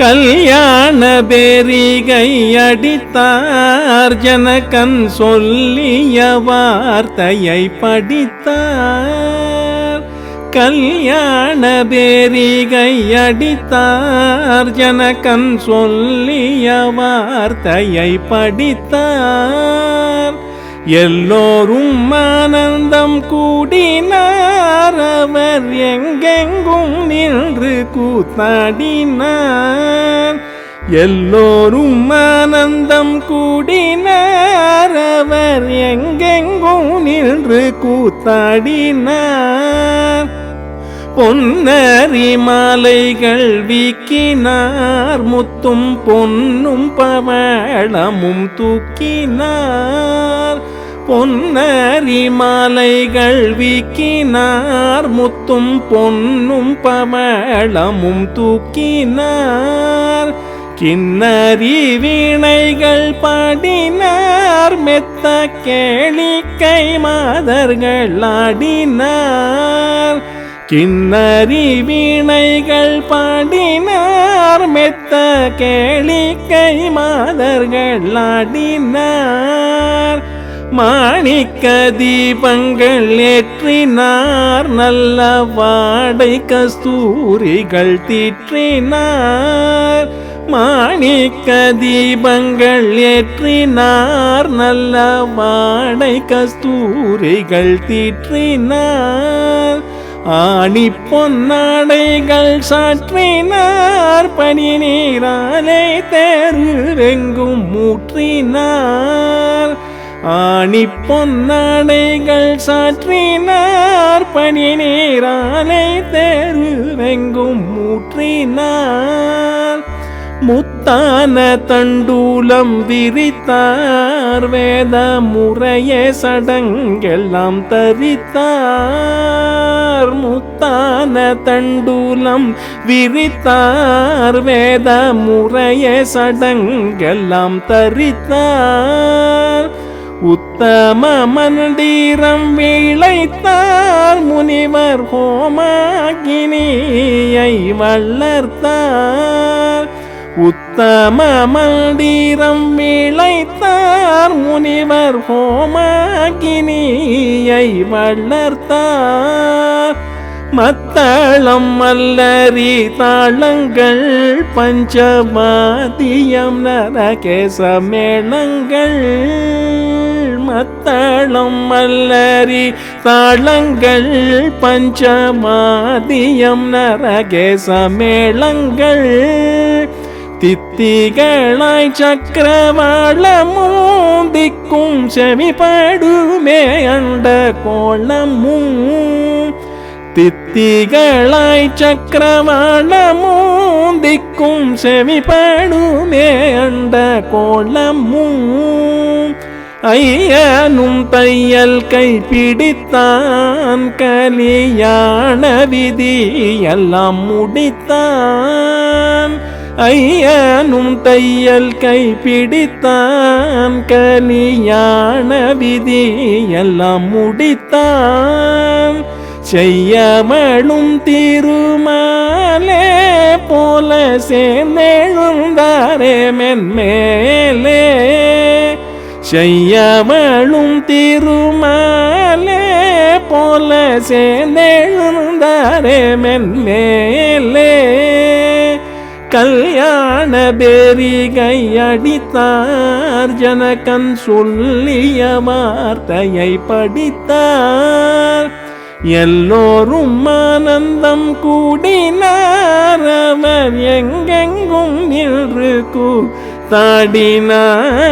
கல்யாண பேரிகை அடித்தார். ஜனகன் சொல்லிய வார்த்தையை படித்தார். கல்யாண பேரிகை அடித்தார். ஜனகன் சொல்லிய வார்த்தையை படித்தார். எல்லோரும் ஆனந்தம் கூடினார். அவர் எங்கெங்கும் நின்று கூத்தாடினார். எல்லோரும் ஆனந்தம் கூடினார். அவர் எங்கெங்கும் நின்று கூத்தாடினார். பொன்னறி மாலைகள் வீக்கினார் முத்தும் பொன்னும் பவளமும் தூக்கினார். பொன்னறி மாலைகள் வீக்கினார் முத்தும் பொன்னும் பவளமும் தூக்கினார். கிண்ணறி வீணைகள் பாடினார் மெத்த கேளிக்கை மாதர்கள் ஆடினார். கிண்ணறி வீணைகள் பாடினார். மெத்த கேளிக்கை மாதர்கள் ஆடினார். மாணிக்க தீபங்கள் ஏற்றினார். நல்ல வாடை கஸ்தூரிகள் தீற்றினார். மாணிக்க தீபங்கள் ஏற்றினார். நல்ல வாடை கஸ்தூரிகள் தீற்றினார். ஆணி பொன்னாடைகள் சாற்றினார் பனி நீராலே தேர்வெங்கும் மூற்றினார் ஆணி பொன்னாடைகள் சாற்றினார் பனி நீராலே தேர்வெங்கும் முத் தான தண்டூலம் விரித்தார். வேத முறைய சடங்கெல்லாம் தரித்தார். முத்தான தண்டூலம் விரித்தார். வேத முறைய சடங்கெல்லாம் தரித்தார். உத்தம மண்டீரம் விளைத்தார். முனிவர் ஹோமாகினியை வளர்த்தார். உத்தம மண்டீரம் விளைத்தார் முனிவர் ஹோமாகினியை வளர்த்தார். மத்தளம் மல்லரி தாளங்கள் பஞ்சமாதியம் நரகேச மேளங்கள் மத்தளம் மல்லரி தாளங்கள் பஞ்சமாதியம் நரகேச மேளங்கள் தித்திகளாய் சக்கரவாளமும் திக்கும் செவிப்படுமே அண்ட கோளமும் தித்திகளாய் சக்கரவாளமும் திக்கும் செவிப்படுமே அண்ட கோளமும் ஐயனும் தையல் கை பிடித்தான் கலியாண விதி எல்லாம் முடித்தான். ஐயனும் தையல் கை பிடித்தான் கலியாண விதி எல்லாம் முடித்தான். செய்யமழும் திருமாலே போல சேர்ந்தெழுந்தாரே மென்மேலே. செய்யமழும் திருமாலே போல சேர்ந்தெழுந்தாரே மென்மேலே. கல்யாண பேரிகை அடித்தார் ஜனகன் சொல்லிய வார்த்தையை படித்தார். எல்லோரும் ஆனந்தம் கூடினார். அவர் எங்கெங்கும் நின்று கூ தாடினார்